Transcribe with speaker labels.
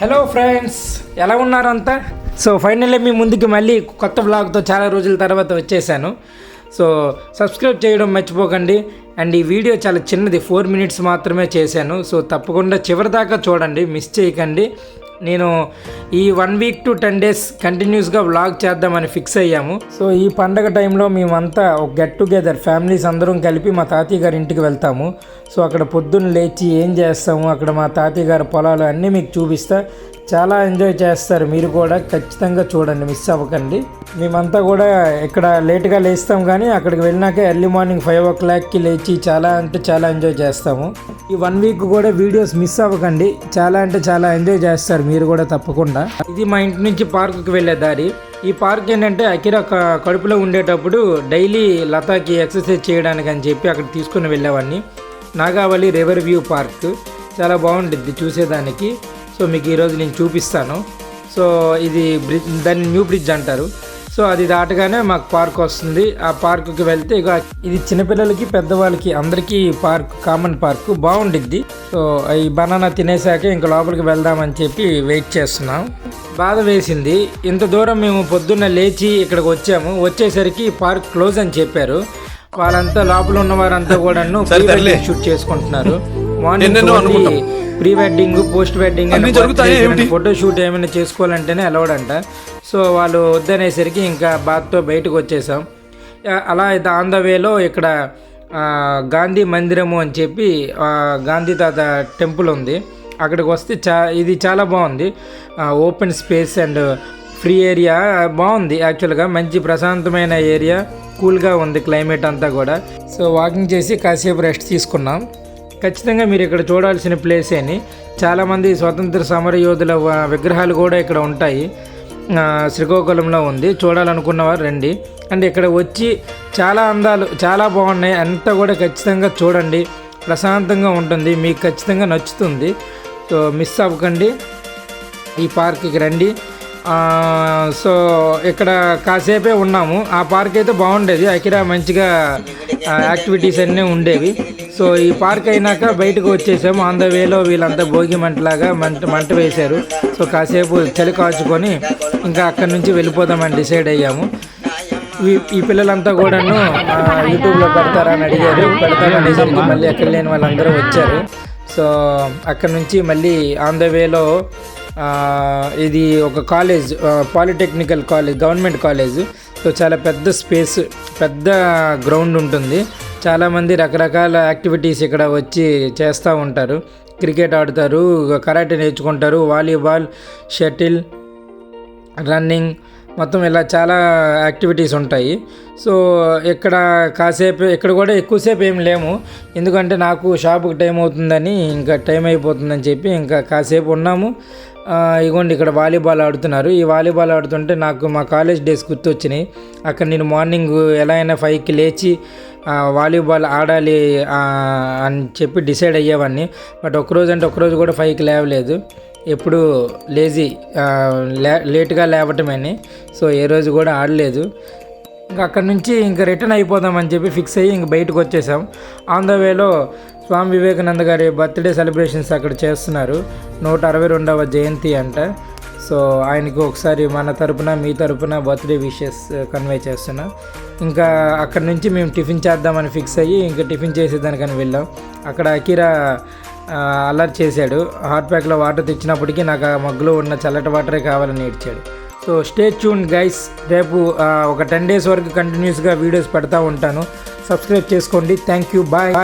Speaker 1: Hello friends ఎలా ఉన్నారంతా? So finally మీ ముందుకి మళ్ళీ కొత్త బ్లాగ్తో చాలా రోజుల తర్వాత వచ్చేసాను. సో సబ్స్క్రైబ్ చేయడం మర్చిపోకండి. అండ్ ఈ వీడియో చాలా చిన్నది ఫోర్ మినిట్స్ మాత్రమే చేశాను. సో తప్పకుండా చివరి దాకా చూడండి మిస్ చేయకండి. నేను ఈ one week to ten days కంటిన్యూస్గా వ్లాగ్ చేద్దామని ఫిక్స్ అయ్యాము. సో ఈ పండగ టైంలో మేమంతా ఒక గెట్ టుగెదర్ ఫ్యామిలీస్ అందరం కలిపి మా తాతయ్య గారి ఇంటికి వెళ్తాము. సో అక్కడ పొద్దున్న లేచి ఏం చేస్తాము అక్కడ మా తాతయ్య గారి పొలాలు అన్నీ మీకు చూపిస్తా. చాలా ఎంజాయ్ చేస్తారు మీరు కూడా ఖచ్చితంగా చూడండి మిస్ అవ్వకండి. మేమంతా కూడా ఇక్కడ లేట్గా లేస్తాం కానీ అక్కడికి వెళ్ళినాక ఎర్లీ మార్నింగ్ ఫైవ్ ఓ క్లాక్కి లేచి చాలా అంటే చాలా ఎంజాయ్ చేస్తాము. ఈ వన్ వీక్ కూడా వీడియోస్ మిస్ అవ్వకండి. చాలా అంటే చాలా ఎంజాయ్ చేస్తారు మీరు కూడా తప్పకుండా. ఇది మా ఇంటి నుంచి పార్కుకి వెళ్ళే దారి. ఈ పార్క్ ఏంటంటే అకిరా కడుపులో ఉండేటప్పుడు డైలీ లతాకి ఎక్సర్సైజ్ చేయడానికి అని చెప్పి అక్కడ తీసుకుని వెళ్ళేవాడిని. Nagavali river view park. చాలా బాగుంటుంది చూసేదానికి. సో మీకు ఈరోజు నేను చూపిస్తాను. సో ఇది బ్రిడ్జ్ దాన్ని న్యూ బ్రిడ్జ్ అంటారు. సో అది దాటగానే మాకు పార్క్ వస్తుంది. ఆ పార్కుకి వెళ్తే ఇక ఇది చిన్నపిల్లలకి పెద్దవాళ్ళకి అందరికీ పార్క్ కామన్ పార్క్ బాగుండిద్ది. సో ఈ బనానా తినేసాక ఇంకా లోపలికి వెళ్దామని చెప్పి వెయిట్ చేస్తున్నాం. బాధ వేసింది. ఇంత దూరం మేము పొద్దున్న లేచి ఇక్కడికి వచ్చాము. వచ్చేసరికి పార్క్ క్లోజ్ అని చెప్పారు. వాళ్ళంతా లోపల ఉన్న వారంతా కూడాను
Speaker 2: తరలే.
Speaker 1: షూట్ చేసుకుంటున్నారు.
Speaker 2: ఎన్నెన్నో అనుకుంటాం.
Speaker 1: Morning pre wedding post wedding
Speaker 2: అన్నీ జరుగుతాయి ఏమిటి?
Speaker 1: ఫోటో షూట్ ఏమైనా చేసుకోవాలంటేనే అలౌడ్ అంట. సో వాళ్ళు వద్దనేసరికి ఇంకా బాత్తో బయటకు వచ్చేసాం. అలా అయితే ఆన్ ద వేలో ఇక్కడ గాంధీ మందిరము అని చెప్పి గాంధీ తాత టెంపుల్ ఉంది. అక్కడికి వస్తే చా ఇది చాలా బాగుంది. Open space and free area బాగుంది. యాక్చువల్గా మంచి ప్రశాంతమైన ఏరియా కూల్గా ఉంది క్లైమేట్ అంతా కూడా. సో వాకింగ్ చేసి కాసేపు రెస్ట్ తీసుకున్నాం. ఖచ్చితంగా మీరు ఇక్కడ చూడాల్సిన ప్లేసే అని. చాలామంది స్వతంత్ర సమర యోధుల విగ్రహాలు కూడా ఇక్కడ ఉంటాయి. శ్రీకాకుళంలో ఉంది. చూడాలనుకున్నవారు రండి. అండ్ ఇక్కడ వచ్చి చాలా అందాలు చాలా బాగున్నాయి. అంతా కూడా ఖచ్చితంగా చూడండి. ప్రశాంతంగా ఉంటుంది. మీకు ఖచ్చితంగా నచ్చుతుంది. సో మిస్ అవ్వకండి. ఈ పార్క్కి రండి. సో ఇక్కడ కాసేపే ఉన్నాము. ఆ పార్క్ అయితే బాగుండేది. అకిరా మంచిగా యాక్టివిటీస్ అన్నీ ఉండేవి. సో ఈ పార్క్ అయినాక బయటకు వచ్చేసాము. ఆన్ ద వేలో వీళ్ళంతా భోగి మంటలాగా మంట మంట వేశారు. సో కాసేపు చలి కాచుకొని ఇంకా అక్కడి నుంచి వెళ్ళిపోదామని డిసైడ్ అయ్యాము. ఈ పిల్లలంతా కూడాను యూట్యూబ్లో పెడతారని అని అడిగారు. పెడతారనేసరికి మళ్ళీ ఎక్కడ లేని వాళ్ళందరూ వచ్చారు. సో అక్కడ నుంచి మళ్ళీ ఆన్ ద వేలో ఇది ఒక college polytechnical college government college. So చాలా పెద్ద స్పేస్ పెద్ద గ్రౌండ్ ఉంటుంది. చాలామంది రకరకాల యాక్టివిటీస్ ఇక్కడ వచ్చి చేస్తూ ఉంటారు. క్రికెట్ ఆడతారు కరాటే నేర్చుకుంటారు వాలీబాల్ షటిల్ రన్నింగ్ మొత్తం ఇలా చాలా యాక్టివిటీస్ ఉంటాయి. సో ఇక్కడ కాసేపు ఇక్కడ కూడా ఎక్కువసేపు ఏం లేము. ఎందుకంటే నాకు షాపుకి టైం అవుతుందని ఇంకా టైం అయిపోతుందని చెప్పి ఇంకా కాసేపు ఉన్నాము. ఇగోండి ఇక్కడ వాలీబాల్ ఆడుతున్నారు. ఈ వాలీబాల్ ఆడుతుంటే నాకు మా కాలేజ్ డేస్ గుర్తొచ్చినాయి. అక్కడ నేను మార్నింగ్ ఎలా అయినా ఫైవ్కి లేచి వాలీబాల్ ఆడాలి అని చెప్పి డిసైడ్ అయ్యేవాడిని బట్ ఒకరోజు అంటే ఒకరోజు కూడా ఫైవ్కి లేవలేదు. ఎప్పుడు లేజీ లే లేట్గా లేవటమని సో ఏ రోజు కూడా ఆడలేదు. ఇంకా అక్కడి నుంచి ఇంకా రిటర్న్ అయిపోదామని చెప్పి ఫిక్స్ అయ్యి ఇంక బయటకు వచ్చేసాం. ఆన్ ద వేలో స్వామి వివేకానంద గారి బర్త్డే సెలబ్రేషన్స్ అక్కడ చేస్తున్నారు. నూట అరవై రెండవ జయంతి అంట. సో ఆయనకి ఒకసారి మన తరపున మీ తరపున బర్త్డే విషెస్ కన్వే చేస్తున్నా. ఇంకా అక్కడ నుంచి మేము టిఫిన్ చేద్దామని ఫిక్స్ అయ్యి ఇంకా టిఫిన్ చేసేదానికని వెళ్ళాం. అక్కడ అకిరా అల్లరి చేశాడు. హాట్ ప్యాక్లో వాటర్ తెచ్చినప్పటికీ నాకు ఆ మగ్గులో ఉన్న చల్లటి వాటరే కావాలని ఏడ్చాడు. సో స్టే ట్యూన్ గైస్ రేపు ఒక టెన్ డేస్ వరకు కంటిన్యూస్గా వీడియోస్ పెడతా ఉంటాను. సబ్స్క్రైబ్ చేసుకోండి. Thank you bye